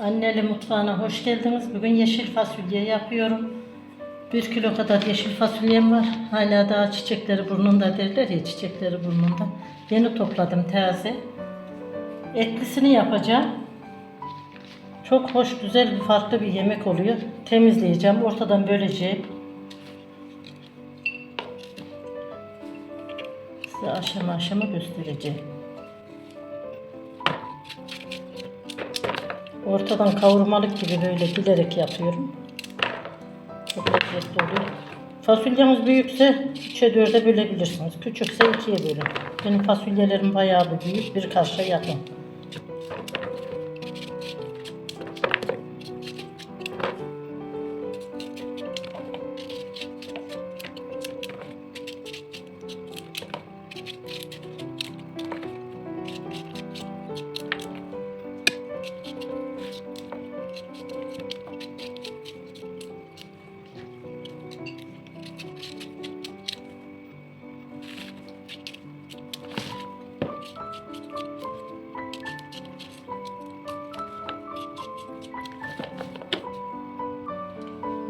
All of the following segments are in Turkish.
Anneli mutfağına hoş geldiniz. Bugün yeşil fasulye yapıyorum. Bir kilo kadar yeşil fasulyem var. Hala daha çiçekleri burnunda derler ya çiçekleri burnunda. Yeni topladım taze. Etlisini yapacağım. Çok hoş, güzel bir farklı bir yemek oluyor. Temizleyeceğim. Ortadan böleceğim. Size aşama aşama göstereceğim. Ortadan kavurmalık gibi böyle bilerek yapıyorum. Çok lezzetli oluyor. Fasulyemiz büyükse 3'e 4'e bölebilirsiniz. Küçükse 2'ye bölün. Benim fasulyelerim bayağı bir büyük. Bir kaşığa yakın.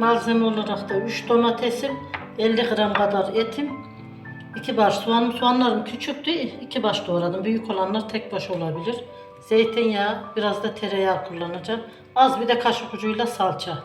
Malzeme olarak da 3 domatesim, 50 gram kadar etim, 2 baş soğanım. Soğanlarım küçüktü, 2 baş doğradım. Büyük olanlar tek baş olabilir. Zeytinyağı, biraz da tereyağı kullanacağım. Az bir de kaşık ucuyla salça.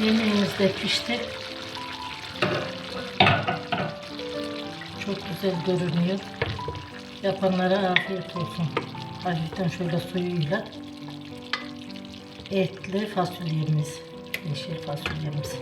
Yemeğimiz de pişti. Çok güzel görünüyor. Yapanlara afiyet olsun. Hafiften şöyle suyuyla. Etli fasulyemiz. Yeşil fasulyemiz.